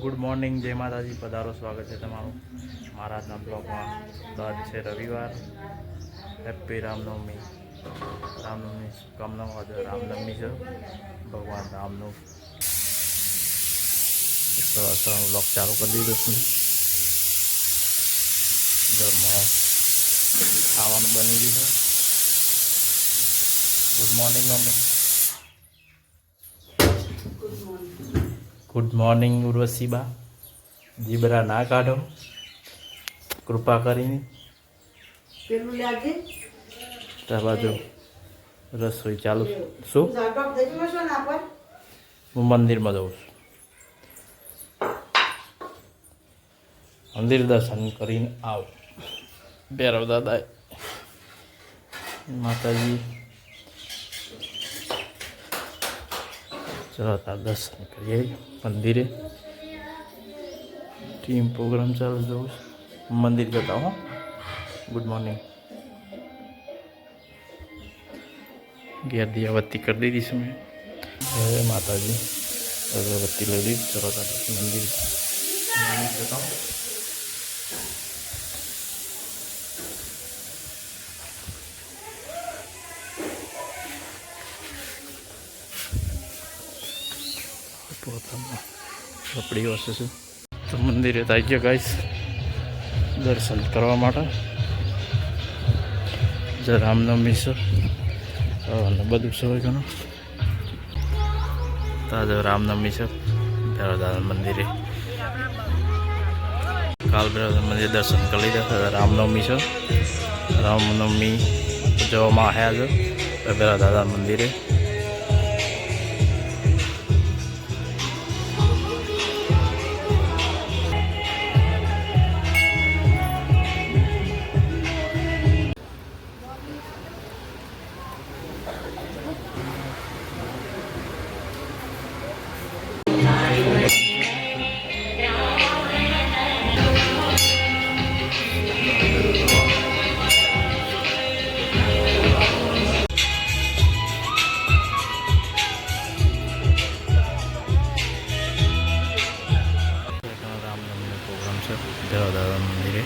Good morning, જય માતાજી. પધારો, સ્વાગત છે તમારું મારા આજના બ્લોગમાં. તો આજ છે રવિવાર. હેપ્પી રામનવમી રામનવમી શુભકામનાઓ. આજે રામનવમી છે. ભગવાન રામનું. સવાર સવારનો બ્લોગ ચાલુ કરી દીધો છું. ઘરમાં ખાવાનું બની ગયું છે. Good morning mummy. Good morning Urvashiba જીબરા ના કાઢો. કૃપા કરીને. પેલું લાગે? ત્યાં બાજુ રસોઈ ચાલુ. શું? હું મંદિરમાં જઉં છું. મંદિર દર્શન કરીને આવ. ભૈરવ દાદા માતાજી ચલો તાર દર્શન કરીએ મંદિરે ટીમ પ્રોગ્રામ ચાલુ જવું મંદિર જતા હો ગુડ મોર્નિંગ ઘેર દિયાવતી કરી દીધી છે મેં જય માતાજી અગરબત્તી લઈ લીધી ચલો તાર મંદિર જતા કપડી વસે છે. તો મંદિરે તો આવી ગયા દર્શન કરવા માટે. જે રામનવમી છે. અને બધું છે ઘણું. તાજો રામનવમી છે. ભૈરવદાદા મંદિરે. કાલ ભૈરવદાદા મંદિરે દર્શન કરી લીધા રામનવમી છે. રામનવમી જવામાં આવ્યા છે. ભૈરવદાદા મંદિરે. મંદિરે.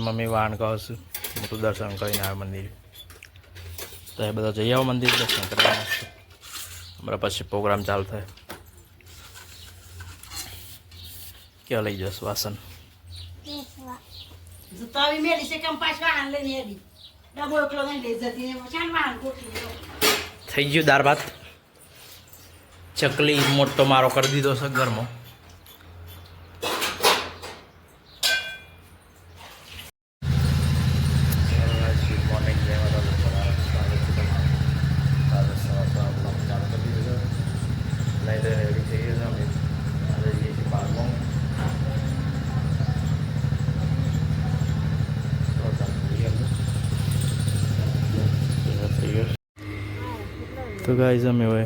મમ્મી વાણ કહું છું મોટું દર્શન કરીને આ મંદિરે તો એ બધા જઈ આવો મંદિર દર્શન કરવા હમણાં પછી પ્રોગ્રામ ચાલુ થાય. ક્યાં લઈ જશ વાસણ? જુતાવી મેલી છે કેમ પાછું આણ લઈને એડી ડબો એકલો નહીં લઈ જતી ને પછી ગોઠવી થઈ ગયું દાળ ભાત. ચકલી મોટો મારો કરી દીધો છે ઘરમાં ગુડ મોર્નિંગ જય માતા સ્વાગત છે તમારું આજે સવાર સવાર બ્લોગ ચાલુ કરી દીધો છે નહીં તો રેડી થઈ ગયો છે અમે આજે જઈએ છીએ બાગમાં તો ચાલો જઈએ આપણે. તૈયાર થઈ ગયો તો ગાઈઝ અમે હવે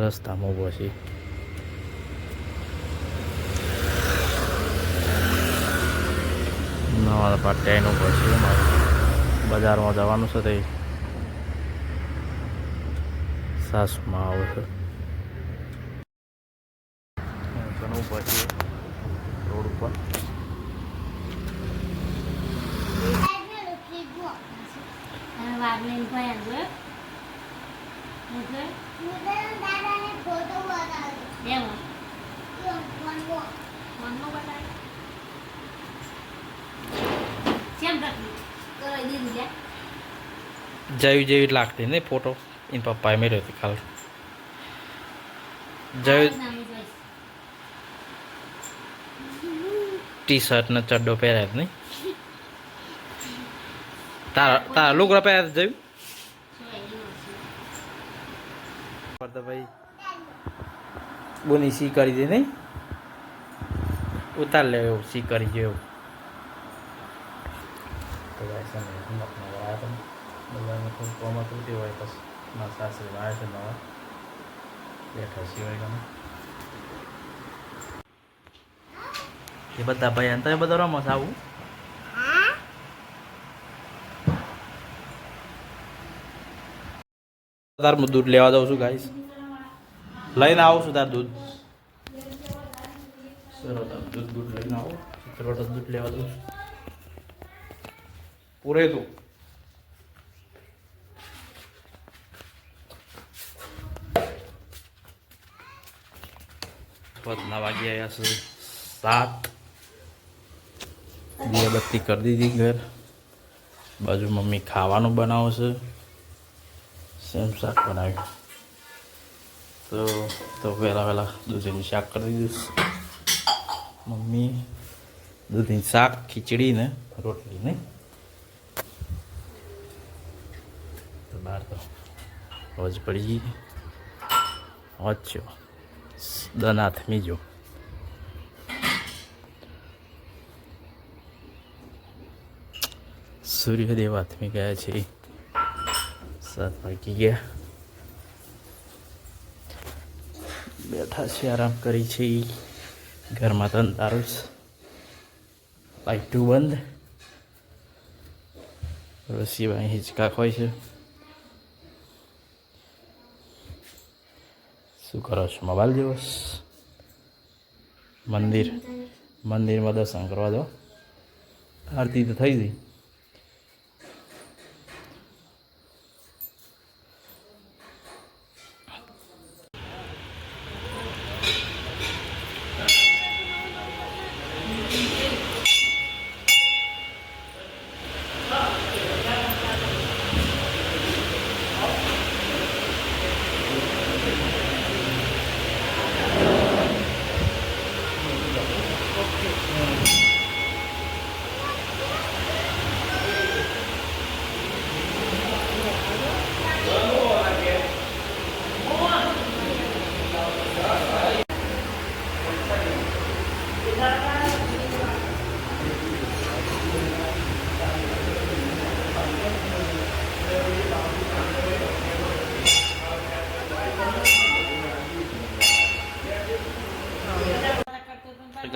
રસ્તામાં ઊભો છીએ. નવા પાટિયાનું ઊભો છીએ મારે બજારમાં જવાનું છે તે સાસમાં આવે છે. ઘણું પછી રોડ ઉપર. જોયો જેવી લાગતી ને ફોટો એન પપ્પાએ મેળ્યો હતી કાલ જયું ટી શર્ટ ને ચડ્ડો પહેર્યા નહીં. તારા તારા લુગડા પહેર્યા જયું તો ભાઈ બોની સી કરી દે નહીં ઉતાર લે એવું સી કરી હિંમતમાં બધાને થોડું કોમાં તૂટી હોય મારા છે નવા બેઠા સિવાય ગમે એ બધા ભાઈ અંતરે બધો રમો આવું? તાર દૂધ લેવા જાઉં છું ગાઈસ લઈને આવો સુધાર દૂધ? દૂધ દૂધ લઈને આવો. ચલો દૂધ લેવા દઉં છું. પૂરે તું. પતના વાગ્યા આવ્યા છે સાત. દીવાબત્તી કરી દીધી ઘર. બાજુ મમ્મી ખાવાનું બનાવશે સેમ શાક બનાવ્યું. તો તો પહેલાં વહેલા દૂધીનું શાક કરી દીધું. મમ્મી દૂધીનું શાક, ખીચડી ને રોટલી ને તો બહાર તો રોજ પડી વાંચ્યો દનાથ મીજો સૂર્યદેવ આથમી ગયા છે. સાત વાગી ગયા. બેઠા છે, આરામ કરી છે ઘરમાં તો અંધારું છે લાઈટું બંધ. રસીભાઈ હિંચકા હોય છે. શું કરો છો, મોબાઈલ દિવસ મંદિર, મંદિરમાં દર્શન કરવા દો આરતી તો થઈ ગઈ.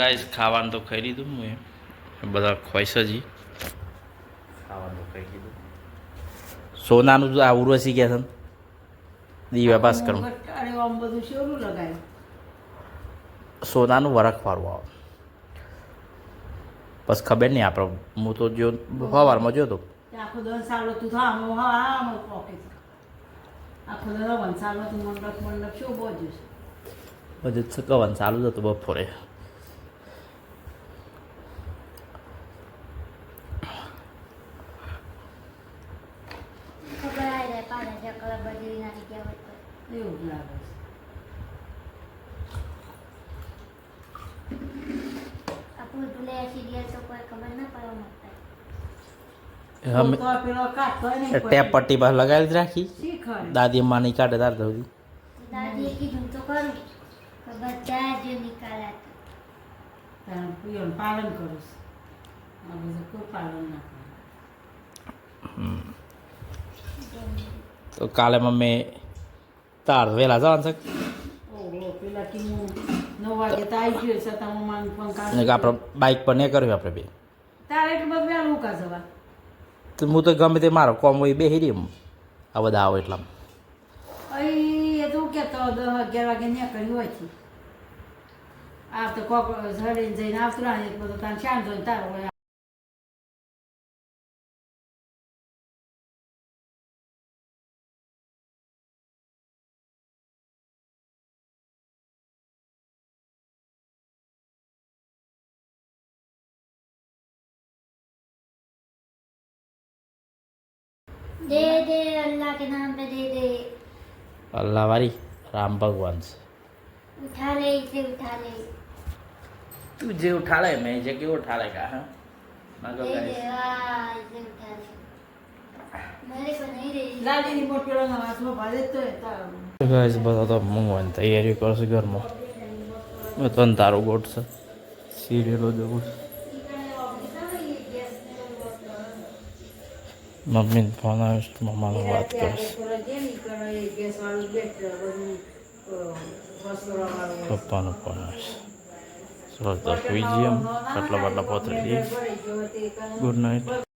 ગાઈસ ખાવાનું તો ખાઈ લીધું હું એ બધા ખોઈશ જ ખાવાનું તો ખાઈ લીધું. સોનાનું આ ઉર્વશી ગયા છે ને? દીવા પાસ લગાવ્યું સોનાનું વરખ વાળું આવે. બસ ખબર નહીં આપણે હું તો જો સવારમાં જોયો તો. બધું કવન ચાલુ જ હતું બપોરે ખબર આવી જાય પાછા ચકલા બદલી નાખી ગયા હોય તો એવું લાગે છે આ ભૂલે સિરિયલ તો કોઈ ખબર ના પડવા માંગતા અમે તો પેલો કાઢતો નહીં ટેપ પટ્ટી પાસે લગાવી જ રાખી. દાદી માની નહીં કાઢે તાર કીધું તો બધા જ પાલન કરું આ બધું કોઈ પાલન ના કરે. તો કાલે મમ્મી તાર વહેલા જવાનું છે આપણે બાઇક પર ને કર્યું આપણે બે. તો હું તો ગમે તે મારો કોમ હોય બે હિરી આ બધા આવો એટલા અહીં તો કહેતો દસ અગિયાર વાગે નીકળ્યું હોય છે. આ તો કોક ઝડીને જઈને આવતું તારે શાંત તારો दे दे अल्लाह के नाम पे दे दे अल्लाह वाली राम भगवान से उठा ले इसे उठा ले तू जे उठा ले मैं जे क्यों उठा लेगा हां मगर गाइस इसे उठा ले मेरे को नहीं दे लाडी रिमोट पेड़ा ना वास में भाजे तो है गाइस बता तो मंगवान तैयारी कर से घर में मैं तो अंतारो गोट से सीरियल हो जाऊं મમ્મીને ફોન આવ્યો છે મમ્માનો વાત કરીશ છે પપ્પાનો ફોન આવે છે સરસ વિજીએમ ખાટલા બાટલા પોતરી દઈએ ગુડ નાઇટ